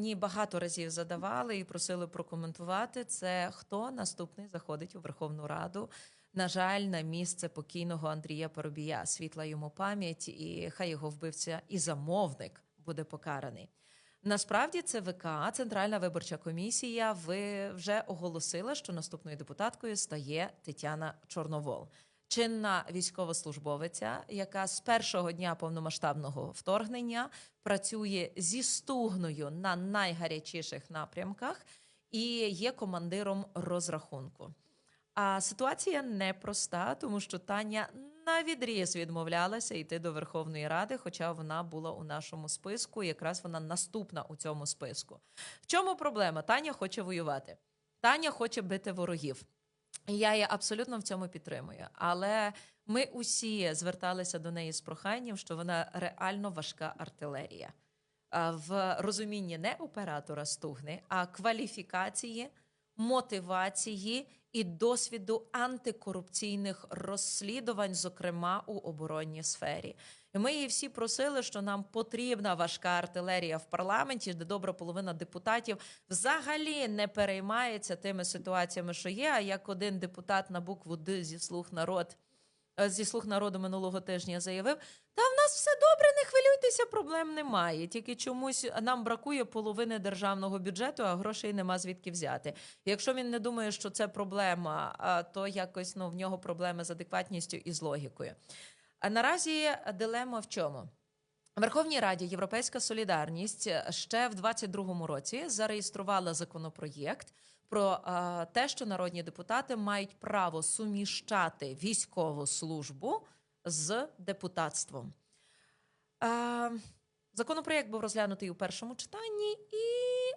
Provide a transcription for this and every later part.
Мені багато разів задавали і просили прокоментувати це. Хто наступний заходить у Верховну Раду? На жаль, на місце покійного Андрія Парубія, світла йому пам'ять, і хай його вбивця і замовник буде покараний. Насправді, ЦВК, Центральна виборча комісія, ви вже оголосила, що наступною депутаткою стає Тетяна Чорновол, чинна військовослужбовиця, яка з першого дня повномасштабного вторгнення працює зі стугною на найгарячіших напрямках і є командиром розрахунку. А ситуація непроста, тому що Таня на відріз відмовлялася йти до Верховної Ради, хоча вона була у нашому списку. Якраз вона наступна у цьому списку. В чому проблема? Таня хоче воювати. Таня хоче бити ворогів. Я її абсолютно в цьому підтримую. Але ми усі зверталися до неї з проханням, що вона реально важка артилерія. В розумінні не оператора стугни, а кваліфікації, мотивації і досвіду антикорупційних розслідувань, зокрема у оборонній сфері. І ми її всі просили, що нам потрібна важка артилерія в парламенті, де добра половина депутатів взагалі не переймається тими ситуаціями, що є. А як один депутат на букву Д зі слух народ зі слух народу минулого тижня заявив: та в нас все добре, не хвилюйтеся, проблем немає. Тільки чомусь нам бракує половини державного бюджету, а грошей нема звідки взяти. Якщо він не думає, що це проблема, то якось ну в нього проблеми з адекватністю і з логікою. А наразі дилема в чому? Верховній Раді Європейська Солідарність ще в 22-му році зареєструвала законопроєкт про е, те, що народні депутати мають право суміщати військову службу з депутатством. Е, законопроєкт був розглянутий у першому читанні і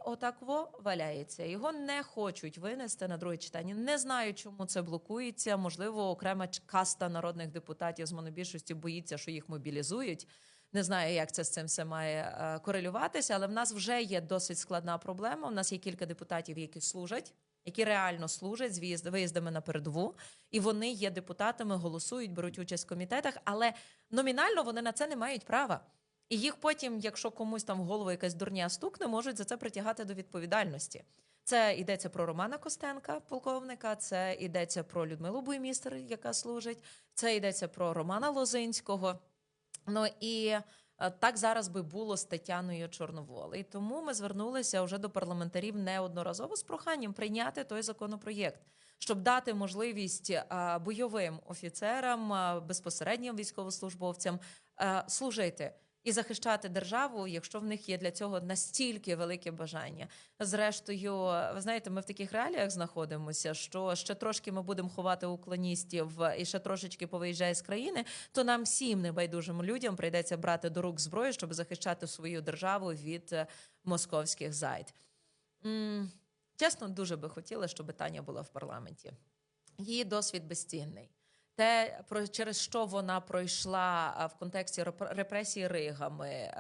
отак во валяється. Його не хочуть винести на друге читання. Не знаю, чому це блокується. Можливо, окрема каста народних депутатів з монобільшості боїться, що їх мобілізують. Не знаю, як це з цим все має е, корелюватися, але в нас вже є досить складна проблема. У нас є кілька депутатів, які служать, які реально служать з виїзд- виїздами на передову, і вони є депутатами, голосують, беруть участь в комітетах, але номінально вони на це не мають права. І їх потім, якщо комусь там в голову якась дурня стукне, можуть за це притягати до відповідальності. Це йдеться про Романа Костенка, полковника. Це йдеться про Людмилу Буймістер, яка служить. Це йдеться про Романа Лозинського. Ну і е, так зараз би було з Тетяною Чорноволи. І тому ми звернулися вже до парламентарів неодноразово з проханням прийняти той законопроєкт, щоб дати можливість е, бойовим офіцерам, е, безпосереднім військовослужбовцям служити. І захищати державу, якщо в них є для цього настільки велике бажання. Зрештою, ви знаєте, ми в таких реаліях знаходимося, що ще трошки ми будемо ховати уклоністів і ще трошечки повиїжджає з країни, то нам всім небайдужим людям прийдеться брати до рук зброю, щоб захищати свою державу від е, московських зайд. Чесно, дуже би хотіла, щоб Таня була в парламенті. Її досвід безцінний. Те, про через що вона пройшла в контексті реп- репресій Ригами,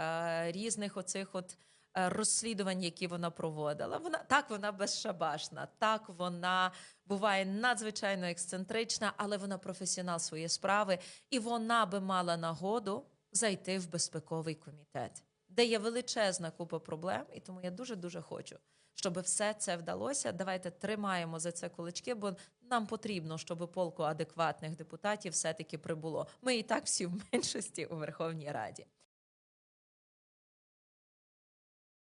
різних оцих от е, розслідувань, які вона проводила. Вона так вона безшабашна, так вона буває надзвичайно ексцентрична, але вона професіонал своєї справи, і вона би мала нагоду зайти в безпековий комітет, де є величезна купа проблем, і тому я дуже дуже хочу. Щоб все це вдалося, давайте тримаємо за це кулички, бо нам потрібно, щоб полку адекватних депутатів все-таки прибуло. Ми і так всі в меншості у Верховній Раді.